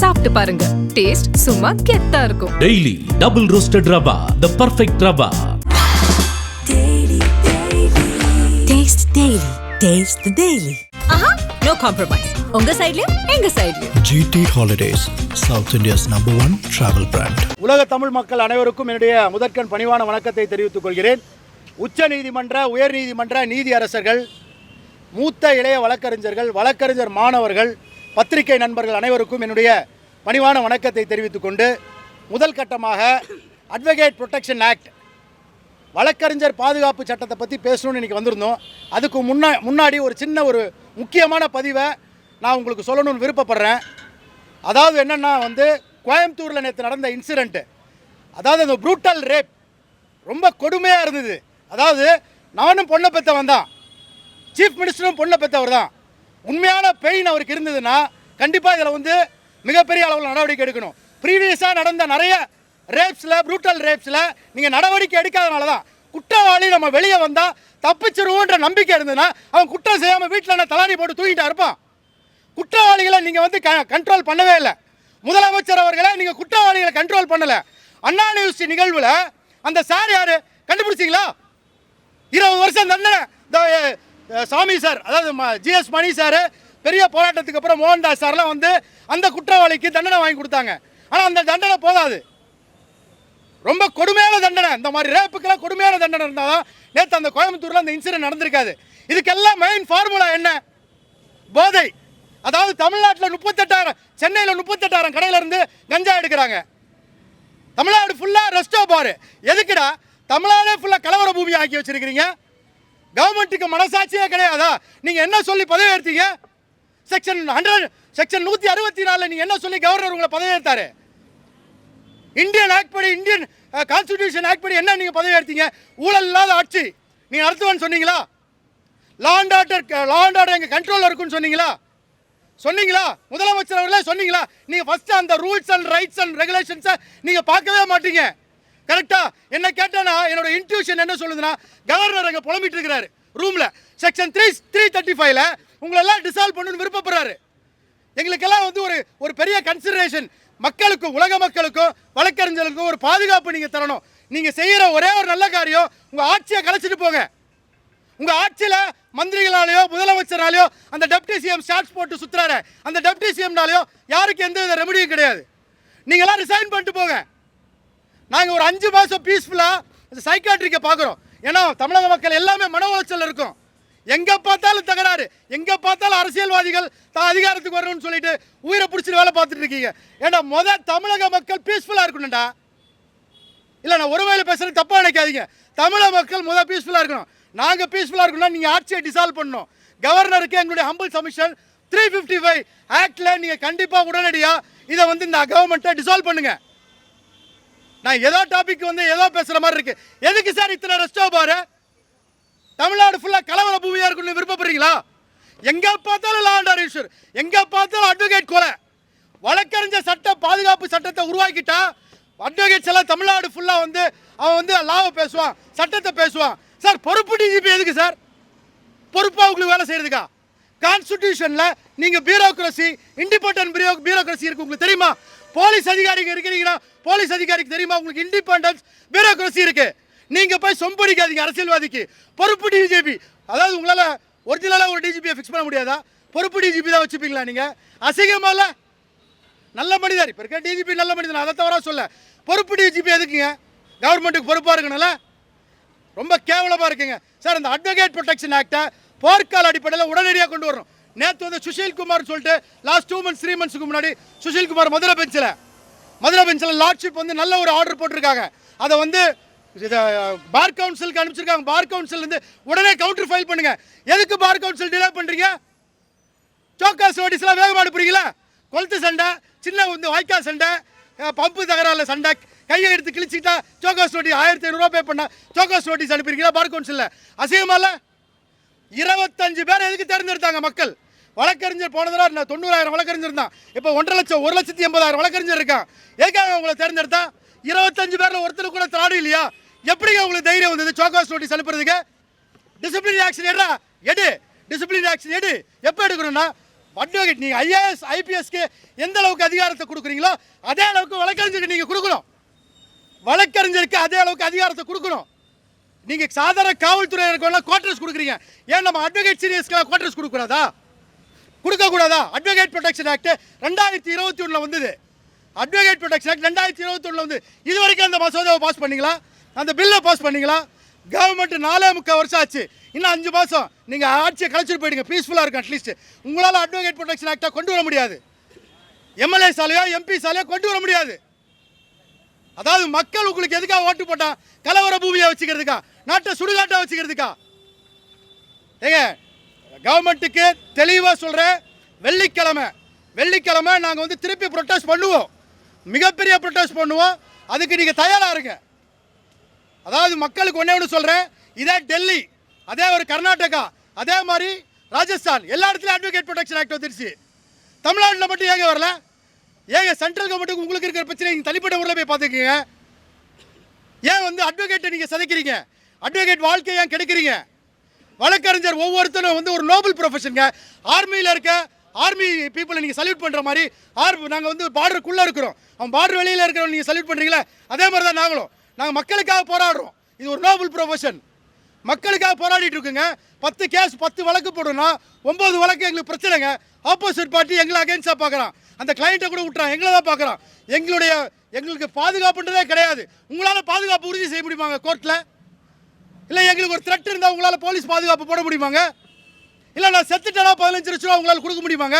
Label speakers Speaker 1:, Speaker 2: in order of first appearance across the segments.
Speaker 1: சாப்பிட்டு பாருங்க டேஸ்ட் சும்மா கெத்தா இருக்கும்
Speaker 2: daily double roasted rava the perfect rava
Speaker 3: Daily. Taste the Daily.
Speaker 4: ஆஹா நோ காம்ப்ரமைஸ் உங்க சைடுலயும் எங்க சைடுலயும்
Speaker 5: GT Holidays, South India's number one travel brand.
Speaker 6: உலக தமிழ் மக்கள் அனைவருக்கும் என்னுடைய முதற்கண் பணிவான வணக்கத்தை தெரிவித்துக் கொள்கிறேன் உச்ச நீதிமன்ற உயர் நீதிமன்ற நீதி அரசர்கள் மூத்த இளைய வழக்கறிஞர்கள் வழக்கறிஞர் மாணவர்கள் பத்திரிகை நண்பர்கள் அனைவருக்கும் என்னுடைய பணிவான வணக்கத்தை தெரிவித்துக் கொண்டு முதல் கட்டமாக அட்வொகேட் ப்ரொடெக்ஷன் ஆக்ட் வழக்கறிஞர் பாதுகாப்பு சட்டத்தை பற்றி பேசணும்னு இன்றைக்கி வந்திருந்தோம். அதுக்கு முன்னா முன்னாடி ஒரு சின்ன ஒரு முக்கியமான பதிவை நான் உங்களுக்கு சொல்லணும்னு விருப்பப்படுறேன். அதாவது என்னென்னா வந்து கோயம்புத்தூரில் நேற்று நடந்த இன்சிடெண்ட்டு அதாவது அந்த ப்ரூட்டல் ரேப் ரொம்ப கொடுமையாக இருந்தது. அதாவது நானும் பொண்ணை பெற்றவன் தான். சீஃப் மினிஸ்டரும் பொண்ணை பெற்றவர் தான். உண்மையான பெயின் அவருக்கு இருந்ததுன்னா கண்டிப்பாக இதில் வந்து மிகப்பெரிய அளவில் நடவடிக்கை எடுக்கணும். ப்ரீவியஸாக நடந்த நிறைய ரேப்ஸில் ப்ரூட்டல் ரேப்ஸில் நீங்கள் நடவடிக்கை எடுக்காதனால தான் குற்றவாளி நம்ம வெளியே வந்தால் தப்பிச்சிருவோன்ற நம்பிக்கை இருந்ததுன்னா அவன் குற்றம் செய்யாமல் வீட்டில் என்ன தலாடி போட்டு தூங்கிட்டா இருப்பான். குற்றவாளிகளை நீங்கள் வந்து க கண்ட்ரோல் பண்ணவே இல்லை. முதலமைச்சர் அவர்களை நீங்கள் குற்றவாளிகளை கண்ட்ரோல் பண்ணலை. அண்ணா நியூஸ் நிகழ்வில் அந்த சார் யார்? கண்டுபிடிச்சிங்களா? இருபது வருஷம் தண்டனை சாமி சார் அதாவது ஜிஎஸ் மணி சார் பெரிய போராட்டத்துக்கு அப்புறம் மோகன்தாஸ் சார்லாம் வந்து அந்த குற்றவாளிக்கு தண்டனை வாங்கி கொடுத்தாங்க. ஆனால் அந்த தண்டனை போதாது. ரொம்ப கொடுமையான தண்டனை. இந்த மாதிரி ரேப்புக்கெல்லாம் கொடுமையான தண்டனை இருந்தால் தான் நேற்று அந்த கோயம்புத்தூரில் அந்த இன்சிடென்ட் நடந்திருக்காது. இதுக்கெல்லாம் மெயின் ஃபார்முலா என்ன? போதை. அதாவது தமிழ்நாட்டில் முப்பத்தெட்டாயிரம் சென்னையில் முப்பத்தெட்டாயிரம் கடையிலேருந்து கஞ்சா எடுக்கிறாங்க. தமிழ்நாடு ஃபுல்லாக ரெஸ்டோ பாரு. எதுக்குடா? தமிழ்நாடே ஃபுல்லாக கலவர பூமி ஆக்கி வச்சுருக்கிறீங்க. கவர்மெண்ட்டுக்கு மனசாட்சியே கிடையாதா? நீங்கள் என்ன சொல்லி பதவி எடுத்தீங்க செக்ஷன் ஹண்ட்ரட் செக்ஷன் நூற்றி அறுபத்தி நாலில் நீங்கள் என்ன சொல்லி கவர்னர் உங்களை பதவி எடுத்தாரு இந்தியன் ஆக்ட் படி இந்தியன் கான்ஸ்டிடியூஷன் ஆக்ட் படி என்ன நீங்கள் பதவி எடுத்தீங்க ஊழல் இல்லாத ஆட்சி. நீங்கள் நடத்துவேன்னு சொன்னீங்களா? Law and order law and order எங்கள் கண்ட்ரோலில் இருக்குன்னு சொன்னீங்களா? சொன்னீங்களா? முதலமைச்சர் அவர்களே சொன்னீங்களா? நீங்கள் ஃபஸ்ட்டு அந்த ரூல்ஸ் அண்ட் ரைட்ஸ் அண்ட் ரெகுலேஷன்ஸை நீங்கள் பார்க்கவே மாட்டீங்க. கரெக்டா? என்ன கேட்டேன்னா என்னோட இன்ட்யூஷன் என்ன சொல்லுதுன்னா கவர்னர் அங்கே புலம்பிட்டு இருக்கிறாரு. ரூமில் செக்ஷன் த்ரீ த்ரீ தேர்ட்டி ஃபைவ்ல உங்களெல்லாம் டிசால்வ் பண்ணணும்னு விருப்பப்படுறாரு. எங்களுக்கெல்லாம் வந்து ஒரு ஒரு பெரிய கன்சிடரேஷன் மக்களுக்கும் உலக மக்களுக்கும் வழக்கறிஞர்களுக்கும் ஒரு பாதுகாப்பு நீங்கள் தரணும். நீங்கள் செய்கிற ஒரே ஒரு நல்ல காரியம் உங்கள் ஆட்சியை கலைச்சிட்டு போங்க. உங்க ஆட்சியில மந்திரிகளாலேயோ முதலமைச்சராலேயோ அந்த டெப்டி சிஎம் ஷார்ட்ஸ் போட்டு சுத்துறாரு. அந்த டெப்டி சிஎம்னாலேயோ யாருக்கு எந்த வித ரெமடியும் கிடையாது. நீங்களாம் ரிசைன் பண்ணிட்டு போங்க. நாங்கள் ஒரு அஞ்சு மாதம் பீஸ்ஃபுல்லாக இந்த சைக்காட்ரிக்கை பார்க்குறோம் ஏன்னா தமிழக மக்கள் எல்லாமே மன உளைச்சல் இருக்கும். எங்கே பார்த்தாலும் தகராறு. எங்கே பார்த்தாலும் அரசியல்வாதிகள் தான் அதிகாரத்துக்கு வரணும்னு சொல்லிட்டு உயிரை பிடிச்சிட்டு வேலை பார்த்துட்டு இருக்கீங்க. ஏன்னா மொதல் தமிழக மக்கள் பீஸ்ஃபுல்லாக இருக்கணும்டா. இல்லை நான் ஒரு வேலை பேசுகிறது தப்பாக நினைக்காதீங்க. தமிழக மக்கள் முதல் பீஸ்ஃபுல்லாக இருக்கணும். நாங்கள் பீஸ்ஃபுல்லாக இருக்கணும்னா நீங்கள் ஆட்சியை டிசால்வ் பண்ணணும். கவர்னருக்கு எங்களுடைய humble submission three fifty five ஆக்டில் நீங்கள் கண்டிப்பாக உடனடியாக இதை வந்து இந்த கவர்மெண்ட்டை டிசால்வ் பண்ணுங்கள் நான் ஏதோ டாபிக் வந்து ஏதோ பேசுகிற மாதிரி இருக்கு. எதுக்கு சார் இத்தனை ரெஸ்டோ பாரு தமிழ்நாடு ஃபுல்லாக கலவர பூமியாக இருக்குன்னு விருப்பப்படுறீங்களா? எங்கே பார்த்தாலும் லா அண்ட் ஆர்டர் எங்கே பார்த்தாலும் அட்வொகேட் கொலை. வழக்கறிஞர் சட்ட பாதுகாப்பு சட்டத்தை உருவாக்கிட்டா அட்வொகேட்ஸ் எல்லாம் தமிழ்நாடு ஃபுல்லாக வந்து அவன் வந்து லாவை பேசுவான் சட்டத்தை பேசுவான். சார் பொறுப்பு டிஜிபி எதுக்கு சார்? பொறுப்பாக உங்களுக்கு வேலை செய்யறதுக்கா? கான்ஸ்டியூஷனில் நீங்கள் பியூரோக்ரஸி இண்டிபெண்டன்ட் பியூரோ பியூரோக்ரஸி இருக்கு. உங்களுக்கு தெரியுமா? போலீஸ் அதிகாரிங்க இருக்கிறீங்கன்னா போலீஸ் அதிகாரிக்கு தெரியுமா? உங்களுக்கு இண்டிபெண்டன்ஸ் பியூரோக்ரஸி இருக்கு. நீங்கள் போய் சொம்படிக்காதீங்க அரசியல்வாதிக்கு. பொறுப்பு டிஜிபி அதாவது உங்களால் ஒரிஜினலாக ஒரு டிஜிபியை ஃபிக்ஸ் பண்ண முடியாதா? பொறுப்பு டிஜிபி தான் வச்சுப்பீங்களா நீங்கள் அசிங்கமா இல்லை? நல்ல மனிதர். இப்போ இருக்க டிஜிபி நல்ல மனிதன். அதை தவிர சொல்ல. பொறுப்பு டிஜிபி எதுக்குங்க? கவர்மெண்ட்டுக்கு பொறுப்பாக இருக்கணும்ல? ரொம்ப கேவலமாக இருக்குங்க. சார் இந்த அட்வொகேட் ப்ரொடெக்ஷன் ஆக்டை போர்க்கால அடிப்படையில் உடனடியாக கொண்டு வரணும். நேற்று வந்து சுஷில்குமார் சொல்லிட்டு லாஸ்ட் டூ மந்த்ஸ் த்ரீ மந்த்ஸ்க்கு முன்னாடி சுஷில்குமார் மதுரை பெஞ்சில் மதுரை பெஞ்சில் லார்ட்ஷிப் வந்து நல்ல ஒரு ஆர்டர் போட்டிருக்காங்க. அதை வந்து இதை பார் கவுன்சிலுக்கு அனுப்பிச்சிருக்காங்க. பார் கவுன்சில் உடனே கவுண்டர் ஃபைல் பண்ணுங்க. எதுக்கு பார் கவுன்சில் டிலே பண்ணுறீங்க சோக்காஸ் நோட்டீஸ்லாம் வேகமாக அனுப்புறீங்களா கொளுத்து சண்டை சின்ன வந்து வாய்க்கால் சண்டை பம்பு தகராறுல சண்டை கையை எடுத்து கிழிச்சிக்கிட்டா சோக்காஸ் நோட்டீஸ் ஆயிரத்தி ஐநூறுரூவா பே பண்ணா சோக்காஸ் நோட்டீஸ் அனுப்பியிருக்கீங்களா பார் கவுன்சிலில் இல்லை? இருபத்தஞ்சு பேர் எதுக்கு தேர்ந்தெடுத்தாங்க மக்கள்? வழக்கறிஞர் போன தடவை நான் தொண்ணூறாயிரம் வழக்கறிஞர் இருந்தான். இப்போ ஒன்றரை லட்சம் ஒரு லட்சத்தி எண்பதாயிரம் வழக்கறிஞர் இருக்கான். எதுக்காக உங்களை தேர்ந்தெடுத்தா? இருபத்தஞ்சு பேரில் ஒருத்தர் கூட திராடு இல்லையா? எப்படிங்க உங்களுக்கு தைரியம் வந்தது? சோகாஸ் நோட்டீஸ் அனுப்புறதுக்கு? டிசிப்ளின் ஆக்ஷன் எடுறா? எடு. டிசிப்ளின் ஆக்ஷன் எடு. எப்போ எடுக்கணும்னா? அட்வொகேட் நீங்கள் ஐஏஎஸ் ஐபிஎஸ்க்கு எந்த அளவுக்கு அதிகாரத்தை கொடுக்குறீங்களோ அதே அளவுக்கு வழக்கறிஞருக்கு நீங்கள் கொடுக்கணும். வழக்கறிஞருக்கு அதே அளவுக்கு அதிகாரத்தை கொடுக்கணும். நீங்கள் சாதாரண காவல்துறையினருக்கெல்லாம் குவார்டர்ஸ் கொடுக்குறீங்க. ஏன் நம்ம அட்வொகேட் சீரியஸ்க்கு குவார்டர்ஸ் கொடுக்கூடாதா கொடுக்கக்கூடாதா? அட்வொகேட் ப்ரொடெக்ஷன் ஆக்ட் ரெண்டாயிரத்தி இருபத்தி ஒன்றில் வந்தது. அட்வொகேட் ப்ரொடெக்ஷன் ஆக்ட் ரெண்டாயிரத்தி இருபத்தி ஒன்றில் வந்து இது வரைக்கும் அந்த மசோதாவை பாஸ் பண்ணிக்கலாம் அந்த பில்லை பாஸ் பண்ணிக்கலாம் கவர்மெண்ட் நாலே முக்கால் வருஷம் ஆச்சு. இன்னும் அஞ்சு மாதம் நீங்கள் ஆட்சியை கழிச்சிட்டு போயிடுங்க. பீஸ்ஃபுல்லாக இருக்கும் அட்லீஸ்ட் உங்களால் அட்வொகேட் ப்ரொடெக்ஷன் ஆக்டாக கொண்டு வர முடியாது. எம்எல்ஏ சாலையோ எம்பி சாலையோ கொண்டு வர முடியாது. அதாவது மக்கள் உங்களுக்கு எதுக்காக ஓட்டு போட்டான் கலவர பூமியை வச்சுக்கிறதுக்கா? நாட்டை சுடுகாட்டாக வச்சுக்கிறதுக்கா? ஏங்க கவர்மெண்ட்டுக்கு தெளிவாக சொல்கிறேன் வெள்ளிக்கிழமை வெள்ளிக்கிழமை நாங்கள் வந்து திருப்பி ப்ரொட்டஸ்ட் பண்ணுவோம். மிகப்பெரிய ப்ரொட்டஸ்ட் பண்ணுவோம். அதுக்கு நீங்கள் தயாராக இருங்க. அதாவது மக்களுக்கு ஒன்றே ஒன்று சொல்கிறேன் இதே டெல்லி அதே ஒரு கர்நாடகா அதே மாதிரி ராஜஸ்தான் எல்லா இடத்துலையும் அட்வொகேட் ப்ரொடெக்ஷன் ஆக்ட் வந்துருச்சு. தமிழ்நாட்டில் மட்டும் ஏங்க வரல? ஏங்க சென்ட்ரல் கவர்மெண்ட்டுக்கு உங்களுக்கு இருக்கிற பிரச்சனை நீங்கள் தனிப்பட்ட ஊரில் போய் பார்த்துக்கங்க. ஏன் வந்து அட்வொகேட்டை நீங்கள் சதைக்கிறீங்க? அட்வொகேட் வாழ்க்கையை ஏன் கெடுக்கிறீங்க? வழக்கறிஞர் ஒவ்வொருத்தரும் வந்து ஒரு நோபல் ப்ரொஃபஷனுங்க ஆர்மியில் இருக்க ஆர்மி பீப்புளை நீங்கள் சல்யூட் பண்ணுற மாதிரி ஆர் நாங்கள் வந்து பார்டருக்குள்ளே இருக்கிறோம். அவன் பார்டர் வெளியில் இருக்கிறவங்க நீங்கள் சல்யூட் பண்ணுறீங்களா அதே மாதிரி தான் நாங்களும். நாங்கள் மக்களுக்காக போராடுறோம். இது ஒரு நோபல் ப்ரொஃபஷன் மக்களுக்காக போராடிட்டு இருக்குங்க. பத்து கேஸ் பத்து வழக்கு போடணும்னா ஒம்பது வழக்கு எங்களுக்கு பிரச்சனைங்க. ஆப்போசிட் பார்ட்டி எங்களை அகேன்ஸ்டாக பார்க்குறான் அந்த கிளைண்ட்டை கூட விட்டுறான். எங்களை தான் பார்க்குறான். எங்களுடைய எங்களுக்கு பாதுகாப்புன்றதே கிடையாது. உங்களால் பாதுகாப்பு உறுதி செய்ய முடியுமாங்க கோர்ட்டில் இல்லை எங்களுக்கு ஒரு த்ரெட் இருந்தால் உங்களால் போலீஸ் பாதுகாப்பு போட முடியுமாங்க? இல்லை நான் செத்துட்டேனா பதினஞ்சு லட்ச ரூபா உங்களால் கொடுக்க முடியுமாங்க?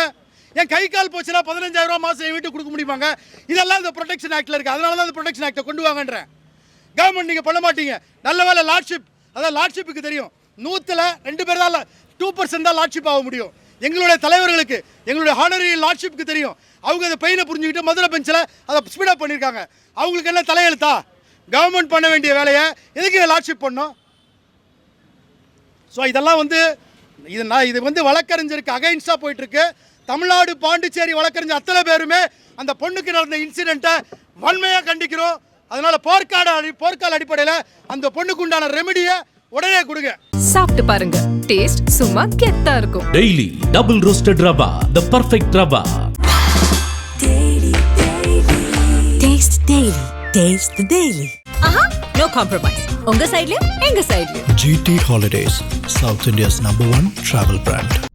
Speaker 6: என் கை கால் போச்சுன்னா பதினஞ்சாயிரம் ரூபா மாதம் என் வீட்டுக்கு கொடுக்க முடியுமாங்க? இதெல்லாம் இந்த ப்ரொடெக்ஷன் ஆக்டில் இருக்குது அதனால தான் இந்த ப்ரொடெக்ஷன் ஆக்டை கொண்டு வாங்கன்றேன். கவர்மெண்ட் நீங்கள் பண்ண மாட்டீங்க. நல்ல வேலை லார்ட்ஷிப் அதான் லார்ட்ஷிப்புக்கு தெரியும். நூற்றில் ரெண்டு பேர் தான் டூ பர்சன்ட் தான் லார்ட்ஷிப் ஆக முடியும். எங்களுடைய தலைவர்களுக்கு எங்களுடைய ஹானரி லார்ட்ஷிப்புக்கு தெரியும். அவங்க அந்த பெயினை புரிஞ்சுக்கிட்டு மதுரை பெஞ்சில் அதை ஸ்பீடப் பண்ணியிருக்காங்க அவங்களுக்கு என்ன தலையெழுத்தா? கவர்மெண்ட் பண்ண வேண்டிய வேலையை எதுக்கு லார்ட்ஷிப் பண்ணோம்? ஸோ இதெல்லாம் வந்து இது நான் இது வந்து வழக்கறிஞருக்கு அகைன்ஸ்டாக போயிட்டுருக்கு. தமிழ்நாடு பாண்டிச்சேரி வழக்கறிஞர் அத்தனை பேருமே அந்த பொண்ணுக்கு நடந்த இன்சிடெண்ட்டை வன்மையாக கண்டிக்கிறோம். அதனால் போர்க்கால அடி போர்க்கால அடிப்படையில் அந்த பொண்ணுக்கு உண்டான ரெமெடியை உடனே கொடுங்க.
Speaker 1: சாப்பிட்டு பாருங்க. டேஸ்ட் சும்மா கெத்தா இருக்கும்.
Speaker 2: Daily double roasted rava the perfect rava.
Speaker 3: Taste the Daily. Taste the Daily.
Speaker 4: ஆஹா நோ காம்ப்ரமைஸ் உங்க சைடுலயும் எங்க சைடுலயும்
Speaker 5: GT Holidays, South India's number one travel brand.